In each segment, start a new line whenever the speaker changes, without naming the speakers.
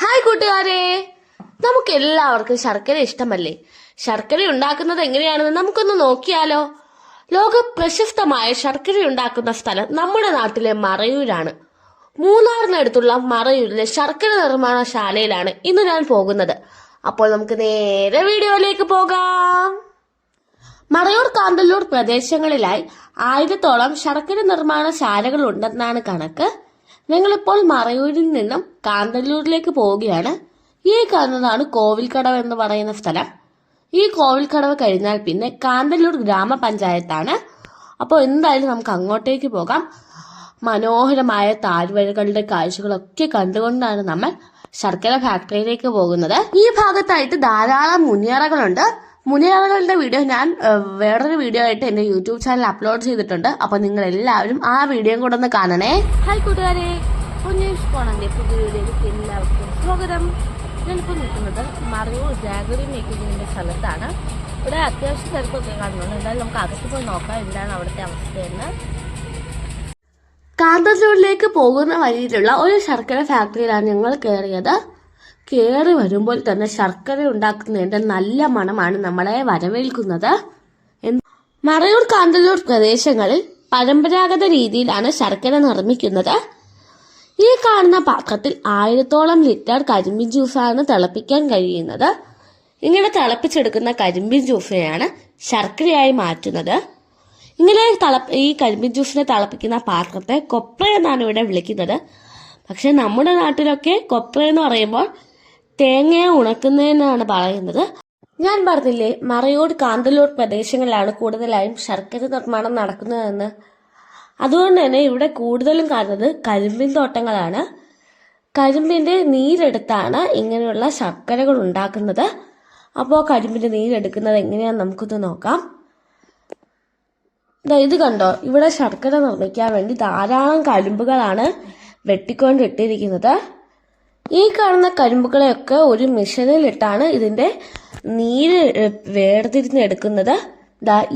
Hi കൂട്ടുകാരെ. നമുക്ക് എല്ലാവർക്കും ശർക്കര ഇഷ്ടമല്ലേ? ശർക്കര ഉണ്ടാക്കുന്നത് എങ്ങനെയാണെന്ന് നമുക്കൊന്ന് നോക്കിയാലോ. ലോക പ്രശസ്തമായ ശർക്കര ഉണ്ടാക്കുന്ന സ്ഥലം നമ്മുടെ നാട്ടിലെ മറയൂരാണ്. മൂന്നാറിനടുത്തുള്ള മറയൂരിലെ ശർക്കര നിർമ്മാണശാലയിലാണ് ഇന്ന് ഞാൻ പോകുന്നത്. അപ്പോൾ നമുക്ക് നേരെ വീഡിയോയിലേക്ക് പോകാം. മറയൂർ കാന്തല്ലൂർ പ്രദേശങ്ങളിലായി ആയിരത്തോളം ശർക്കര നിർമ്മാണ ശാലകൾ ഉണ്ടെന്നാണ് കണക്ക്. ഞങ്ങളിപ്പോൾ മറയൂരിൽ നിന്നും കാന്തല്ലൂരിലേക്ക് പോവുകയാണ്. ഈ കാണുന്നതാണ് കോവിൽക്കടവ് എന്ന് പറയുന്ന സ്ഥലം. ഈ കോവിൽക്കടവ് കഴിഞ്ഞാൽ പിന്നെ കാന്തല്ലൂർ ഗ്രാമപഞ്ചായത്താണ്. അപ്പോൾ എന്തായാലും നമുക്ക് അങ്ങോട്ടേക്ക് പോകാം. മനോഹരമായ താഴ്വരകളുടെ കാഴ്ചകളൊക്കെ കണ്ടുകൊണ്ടാണ് നമ്മൾ ശർക്കര ഫാക്ടറിയിലേക്ക് പോകുന്നത്. ഈ ഭാഗത്തായിട്ട് ധാരാളം മുനിയറകളുണ്ട് മുനിയറകളുടെ വീഡിയോ ഞാൻ വേറൊരു വീഡിയോ ആയിട്ട് എന്റെ യൂട്യൂബ് ചാനൽ അപ്ലോഡ് ചെയ്തിട്ടുണ്ട്. അപ്പൊ നിങ്ങൾ എല്ലാവരും ആ വീഡിയോ കൂടെ ഒന്ന് കാണണേ. ഹായ് കൂട്ടുകാരെ. പൊന്നേഷ് പോണന്റെ പുതിയ വീഡിയോയിലേക്ക് എല്ലാവർക്കും സ്വാഗതം. ഞാനിപ്പോൾ നിൽക്കുന്നത് മറയൂർ ജാഗരി മേക്കിങ്ങിന്റെ സ്ഥലത്താണ്. ഇവിടെ അത്യാവശ്യം തിരക്കൊക്കെ കാണുന്നുണ്ട്. എന്തായാലും നമുക്ക് അകത്ത് പോയി നോക്കാം. എന്താണ് അവിടുത്തെ അവസ്ഥയെന്ന്. കാന്തല്ലൂരിലേക്ക് പോകുന്ന വഴിയിലുള്ള ഒരു ശർക്കര ഫാക്ടറിയിലാണ് ഞങ്ങൾ കയറിയത് കയറി വരുമ്പോൾ തന്നെ ശർക്കര ഉണ്ടാക്കുന്നതിന്റെ നല്ല മണമാണ് നമ്മളെ വരവേൽക്കുന്നത്. മറയൂർ കാന്തല്ലൂർ പ്രദേശങ്ങളിൽ പരമ്പരാഗത രീതിയിലാണ് ശർക്കര നിർമ്മിക്കുന്നത്. ഈ കാണുന്ന പാത്രത്തിൽ ആയിരത്തോളം ലിറ്റർ കരിമ്പിൻ ജ്യൂസാണ് തിളപ്പിക്കാൻ കഴിയുന്നത്. ഇങ്ങനെ തിളപ്പിച്ചെടുക്കുന്ന കരിമ്പിൻ ജ്യൂസിനെയാണ് ശർക്കരയായി മാറ്റുന്നത്. ഇങ്ങനെ ഈ കരിമ്പിൻ ജ്യൂസിനെ തിളപ്പിക്കുന്ന പാത്രത്തെ കൊപ്ര എന്നാണ് ഇവിടെ വിളിക്കുന്നത്. പക്ഷെ നമ്മുടെ നാട്ടിലൊക്കെ കൊപ്ര എന്ന് പറയുമ്പോൾ തേങ്ങയെ ഉണക്കുന്നതിനാണ് പറയുന്നത്. ഞാൻ പറഞ്ഞില്ലേ മറയൂർ കാന്തല്ലൂർ പ്രദേശങ്ങളിലാണ് കൂടുതലായും ശർക്കര നിർമ്മാണം നടക്കുന്നതെന്ന്. അതുകൊണ്ട് തന്നെ ഇവിടെ കൂടുതലും കാണുന്നത് കരിമ്പിൻ തോട്ടങ്ങളാണ്. കരിമ്പിന്റെ നീരെടുത്താണ് ഇങ്ങനെയുള്ള ശർക്കരകൾ ഉണ്ടാക്കുന്നത്. അപ്പോൾ കരിമ്പിന്റെ നീരെടുക്കുന്നത് എങ്ങനെയാണെന്ന് നമുക്കൊന്ന് നോക്കാം. ഇത് കണ്ടോ? ഇവിടെ ശർക്കര നിർമ്മിക്കാൻ വേണ്ടി ധാരാളം കരിമ്പുകളാണ് വെട്ടിക്കൊണ്ടിട്ടിരിക്കുന്നത്. ഈ കാണുന്ന കരിമ്പുകളെയൊക്കെ ഒരു മിഷനിലിട്ടാണ് ഇതിന്റെ നീര് വേർതിരിഞ്ഞെടുക്കുന്നത്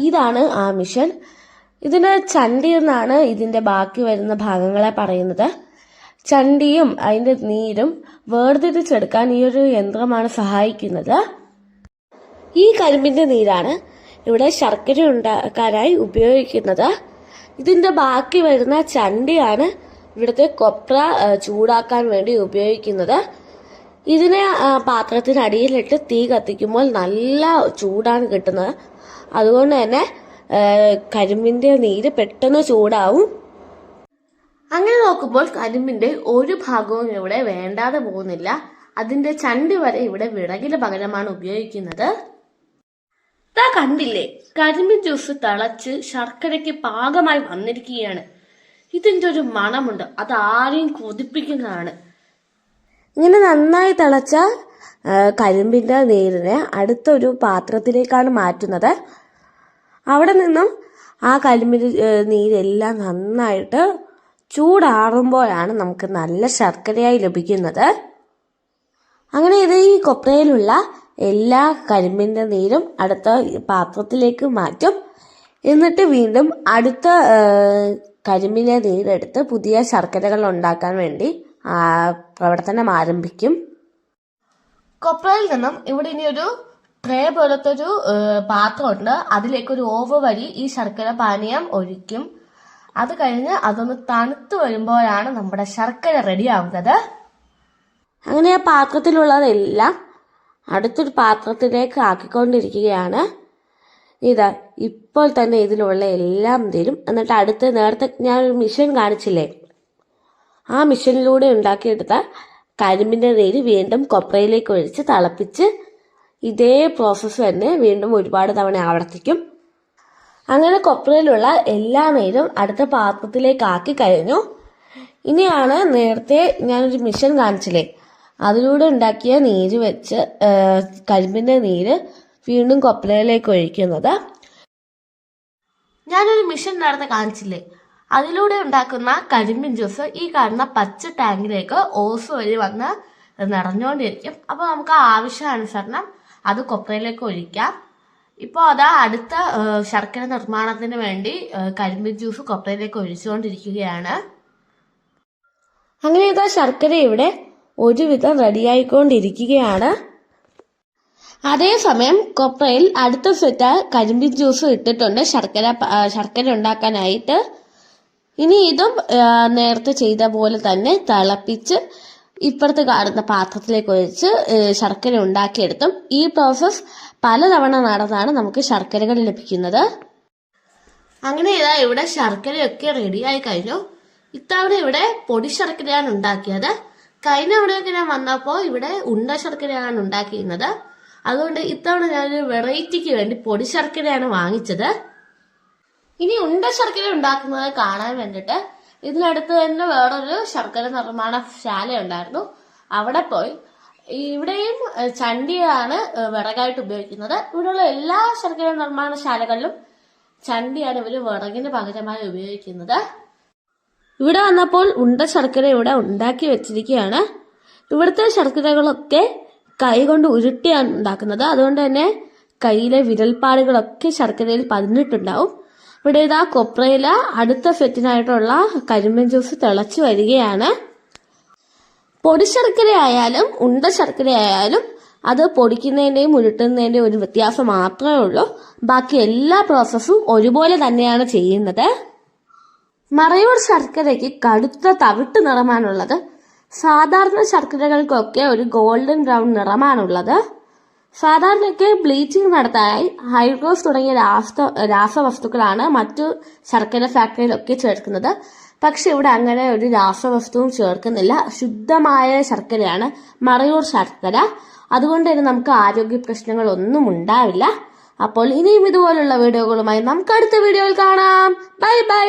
ഇതാണ് ആ മിഷൻ. ഇതിന് ചണ്ടി എന്നാണ് ഇതിന്റെ ബാക്കി വരുന്ന ഭാഗങ്ങളെ പറയുന്നത്. ചണ്ടിയും അതിന്റെ നീരും വേർതിരിച്ചെടുക്കാൻ ഈ ഒരു യന്ത്രമാണ് സഹായിക്കുന്നത്. ഈ കരിമ്പിന്റെ നീരാണ് ഇവിടെ ശർക്കര ഉണ്ടാക്കാനായി ഉപയോഗിക്കുന്നത്. ഇതിന്റെ ബാക്കി വരുന്ന ചണ്ടിയാണ് ഇവിടുത്തെ കൊപ്ര ചൂടാക്കാൻ വേണ്ടി ഉപയോഗിക്കുന്നത്. ഇതിനെ പാത്രത്തിനടിയിലിട്ട് തീ കത്തിക്കുമ്പോൾ നല്ല ചൂടാണ് കിട്ടുന്നത്. അതുകൊണ്ട് തന്നെ കരിമ്പിന്റെ നീര് പെട്ടെന്ന് ചൂടാവും. അങ്ങനെ നോക്കുമ്പോൾ കരിമ്പിന്റെ ഒരു ഭാഗവും ഇവിടെ വേണ്ടാതെ പോകുന്നില്ല. അതിന്റെ ചണ്ടി വരെ ഇവിടെ വിറകിന് പകരമാണ് ഉപയോഗിക്കുന്നത്. ദാ കണ്ടില്ലേ? കരിമ്പിൻ ജ്യൂസ് തിളച്ച് ശർക്കരയ്ക്ക് പാകമായി വന്നിരിക്കുകയാണ്. ഇതിന്റെ ഒരു മണമുണ്ട്. അത് ആരെയും കൊതിപ്പിക്കുന്നതാണ്. ഇങ്ങനെ നന്നായി തിളച്ച കരിമ്പിന്റെ നീരിനെ അടുത്തൊരു പാത്രത്തിലേക്കാണ് മാറ്റുന്നത്. അവിടെ നിന്നും ആ കരിമ്പിന്റെ ഏ, നീരെല്ലാം നന്നായിട്ട് ചൂടാറുമ്പോഴാണ് നമുക്ക് നല്ല ശർക്കരയായി ലഭിക്കുന്നത്. അങ്ങനെ ഇത് ഈ കൊപ്രയിലുള്ള എല്ലാ കരിമ്പിന്റെ നീരും അടുത്ത പാത്രത്തിലേക്ക് മാറ്റും. എന്നിട്ട് വീണ്ടും അടുത്ത ആ, കരിമ്പിന്റെ നീരെടുത്ത് പുതിയ ശർക്കരകൾ ഉണ്ടാക്കാൻ വേണ്ടി പ്രവർത്തനം ആരംഭിക്കും. കൊപ്രയിൽ നിന്നും ഇവിടെ ഇനി ഒരു ട്രേ പോലത്തെ ഒരു പാത്രമുണ്ട്. അതിലേക്ക് ഒരു ഓവ് വഴി ഈ ശർക്കര പാനീയം ഒഴിക്കും. അത് കഴിഞ്ഞ് അതൊന്ന് തണുത്തു വരുമ്പോഴാണ് നമ്മുടെ ശർക്കര റെഡി ആവുന്നത്. അങ്ങനെ ആ പാത്രത്തിലുള്ളതെല്ലാം അടുത്തൊരു പാത്രത്തിലേക്ക് ആക്കിക്കൊണ്ടിരിക്കുകയാണ്. ഇതാ ഇപ്പോൾ തന്നെ ഇതിലുള്ള എല്ലാം തരും. എന്നിട്ട് അടുത്ത് നേരത്തെ ഞാൻ ഒരു മിഷൻ കാണിച്ചില്ലേ? ആ മിഷനിലൂടെ ഉണ്ടാക്കിയെടുത്ത കരിമ്പിന്റെ നീര് വീണ്ടും കൊപ്രയിലേക്ക് ഒഴിച്ച് തിളപ്പിച്ച് ഇതേ പ്രോസസ്സ് തന്നെ വീണ്ടും ഒരുപാട് തവണ ആവർത്തിക്കും. അങ്ങനെ കൊപ്രയിലുള്ള എല്ലാ നീരും അടുത്ത പാത്രത്തിലേക്ക് ആക്കി കഴിഞ്ഞു. ഇനിയാണ് നേരത്തെ ഞാനൊരു മിഷൻ കാണിച്ചില്ലേ? അതിലൂടെ ഉണ്ടാക്കിയ നീര് വെച്ച് കരിമ്പിന്റെ നീര് വീണ്ടും കൊപ്രയിലേക്ക് ഒഴിക്കുന്നത്. ഞാനൊരു മിഷൻ നടന്ന് കാണിച്ചില്ലേ? അതിലൂടെ ഉണ്ടാക്കുന്ന കരിമ്പിൻ ജ്യൂസ് ഈ കാണുന്ന പച്ച ടാങ്കിലേക്ക് ഓസ് വഴി വന്ന് നിറഞ്ഞുകൊണ്ടിരിക്കും അപ്പോൾ നമുക്ക് ആവശ്യാനുസരണം അത് കൊപ്രയിലേക്ക് ഒഴിക്കാം. ഇപ്പോൾ അതാ അടുത്ത ശർക്കര നിർമ്മാണത്തിന് വേണ്ടി കരിമ്പിൻ ജ്യൂസ് കൊപ്രയിലേക്ക് ഒഴിച്ചുകൊണ്ടിരിക്കുകയാണ്. അങ്ങനെ ഇതാ ശർക്കര ഇവിടെ ഒരുവിധം റെഡിയായിക്കൊണ്ടിരിക്കുകയാണ് അതേസമയം കൊപ്രയിൽ അടുത്ത സെറ്റ് കരിമ്പിൻ ജ്യൂസ് ഇട്ടിട്ടുണ്ട്. ശർക്കര ശർക്കര ഉണ്ടാക്കാനായിട്ട്. ഇനി ഇതും നേരത്തെ ചെയ്ത പോലെ തന്നെ തിളപ്പിച്ച് ഇപ്പുറത്ത് കാണുന്ന പാത്രത്തിലേക്ക് ഒഴിച്ച് ശർക്കര ഉണ്ടാക്കിയെടുത്തും. ഈ പ്രോസസ് പലതവണ നടന്നാണ് നമുക്ക് ശർക്കരകൾ ലഭിക്കുന്നത്. അങ്ങനെ ഇതാ ഇവിടെ ശർക്കരയൊക്കെ റെഡിയായി കഴിഞ്ഞു. ഇത്തവണ ഇവിടെ പൊടി ശർക്കരയാണ് ഉണ്ടാക്കിയത്. കഴിഞ്ഞ അവിടെയൊക്കെ ഞാൻ വന്നപ്പോൾ ഇവിടെ ഉണ്ട ശർക്കരയാണ് ഉണ്ടാക്കിയിരുന്നത്. അതുകൊണ്ട് ഇത്തവണ ഞാനൊരു വെറൈറ്റിക്ക് വേണ്ടി പൊടി ശർക്കരയാണ് വാങ്ങിച്ചത്. ഇനി ഉണ്ട ശർക്കര ഉണ്ടാക്കുന്നത് കാണാൻ വേണ്ടിട്ട് ഇതിനടുത്ത് തന്നെ വേറൊരു ശർക്കര നിർമ്മാണ ശാല ഉണ്ടായിരുന്നു അവിടെ പോയി. ഇവിടെയും ചണ്ടിയാണ് വിറകായിട്ട് ഉപയോഗിക്കുന്നത്. ഇവിടെയുള്ള എല്ലാ ശർക്കര നിർമ്മാണ ശാലകളിലും ചണ്ടിയാണ് ഇവർ വിറകിന് പകരമായി ഉപയോഗിക്കുന്നത്. ഇവിടെ വന്നപ്പോൾ ഉണ്ട ശർക്കര ഇവിടെ ഉണ്ടാക്കി വെച്ചിരിക്കുകയാണ്. ഇവിടുത്തെ ശർക്കരകളൊക്കെ കൈ കൊണ്ട് ഉരുട്ടിയാണ് ഉണ്ടാക്കുന്നത്. അതുകൊണ്ട് തന്നെ കയ്യിലെ വിരൽപ്പാടുകളൊക്കെ ശർക്കരയിൽ പതിഞ്ഞിട്ടുണ്ടാവും. ഇവിടെ ഇതാ കൊപ്രയില അടുത്ത സെറ്റിനായിട്ടുള്ള കരിമ്പൻ ജ്യൂസ് തിളച്ചു വരികയാണ്. പൊടി ശർക്കര ആയാലും ഉണ്ട ശർക്കര ആയാലും അത് പൊടിക്കുന്നതിന്റെയും ഉരുട്ടുന്നതിന്റെയും ഒരു വ്യത്യാസം മാത്രമേ ഉള്ളൂ. ബാക്കി എല്ലാ പ്രോസസ്സും ഒരുപോലെ തന്നെയാണ് ചെയ്യുന്നത്. മറയൂർ ശർക്കരയ്ക്ക് കടുത്ത തവിട്ട് നിറമാണുള്ളത്. സാധാരണ ശർക്കരകൾക്കൊക്കെ ഒരു ഗോൾഡൻ ബ്രൗൺ നിറമാണുള്ളത്. സാധാരണയൊക്കെ ബ്ലീച്ചിങ് നടത്താനായി ഹൈഡ്രോസ് തുടങ്ങിയ രാസ രാസവസ്തുക്കളാണ് മറ്റു ശർക്കര ഫാക്ടറിയിലൊക്കെ ചേർക്കുന്നത്. പക്ഷെ ഇവിടെ അങ്ങനെ ഒരു രാസവസ്തുവും ചേർക്കുന്നില്ല. ശുദ്ധമായ ശർക്കരയാണ് മറയൂർ ശർക്കര. അതുകൊണ്ട് തന്നെ നമുക്ക് ആരോഗ്യ പ്രശ്നങ്ങളൊന്നും ഉണ്ടാവില്ല. അപ്പോൾ ഇനിയും ഇതുപോലുള്ള വീഡിയോകളുമായി നമുക്ക് അടുത്ത വീഡിയോയിൽ കാണാം. Bye bye.